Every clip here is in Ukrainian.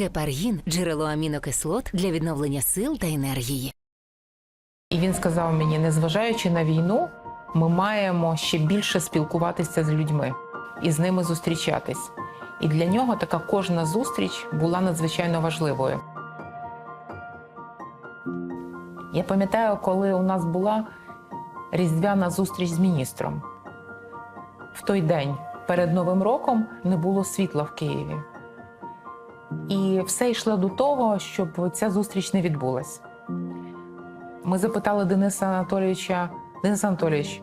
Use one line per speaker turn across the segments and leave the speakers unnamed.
Гепаргін джерело амінокислот для відновлення сил та енергії.
І він сказав мені: незважаючи на війну, ми маємо ще більше спілкуватися з людьми і з ними зустрічатись. І для нього така кожна зустріч була надзвичайно важливою. Я пам'ятаю, коли у нас була різдвяна зустріч з міністром. В той день перед Новим роком не було світла в Києві. І все йшло до того, щоб ця зустріч не відбулась. Ми запитали Дениса Анатолійовича, Денис Анатолійович,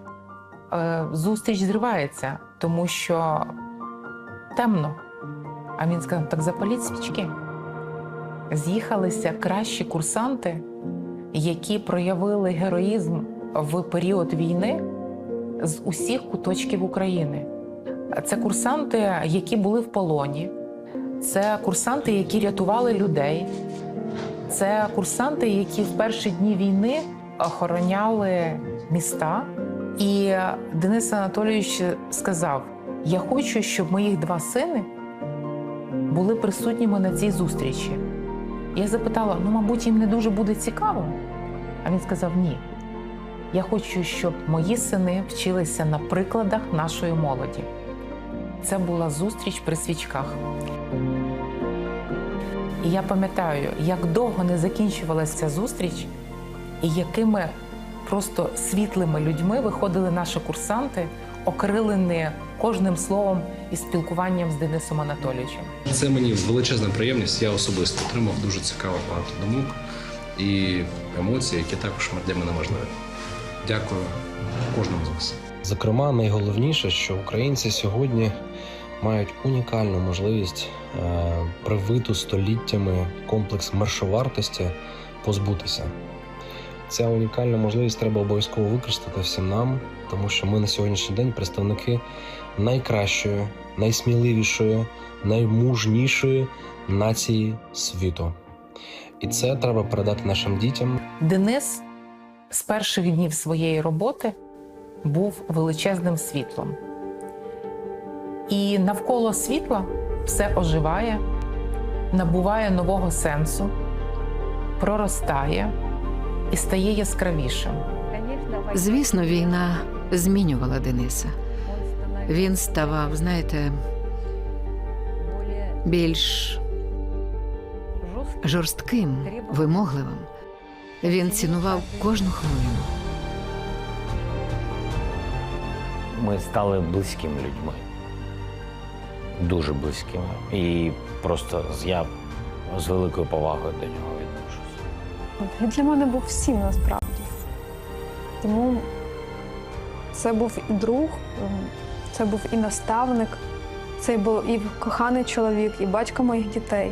е, зустріч зривається, тому що темно. А він сказав: так запаліть свічки. З'їхалися кращі курсанти, які проявили героїзм в період війни з усіх куточків України. Це курсанти, які були в полоні, це курсанти, які рятували людей, це курсанти, які в перші дні війни охороняли міста. І Денис Анатолійович сказав: Я хочу, щоб моїх два сини були присутніми на цій зустрічі. Я запитала: ну, мабуть, їм не дуже буде цікаво. А він сказав: Ні. Я хочу, щоб мої сини вчилися на прикладах нашої молоді. Це була зустріч при свічках. І я пам'ятаю, як довго не закінчувалася ця зустріч, і якими просто світлими людьми виходили наші курсанти, окрилені кожним словом і спілкуванням з Денисом Анатолійовичем.
Це мені величезна приємність. Я особисто отримав дуже цікаво багато думок і емоцій, які також для мене важливі. Дякую кожному з вас.
Зокрема, найголовніше, що українці сьогодні мають унікальну можливість е, привиту століттями комплекс маршовартості позбутися. Ця унікальна можливість треба обов'язково використати всім нам, тому що ми на сьогоднішній день представники найкращої, найсміливішої, наймужнішої нації світу. І це треба передати нашим дітям,
Денис з перших днів своєї роботи був величезним світлом. І навколо світла все оживає, набуває нового сенсу, проростає і стає яскравішим.
Звісно, війна змінювала Дениса. Він ставав, знаєте, більш жорстким, вимогливим. Він цінував кожну хвилину.
Ми стали близькими людьми. Дуже близькими. І просто я з великою повагою до нього відношусь.
Він для мене був всім насправді. Тому це був і друг, ем, це був і наставник, це був і коханий чоловік, і батько моїх дітей.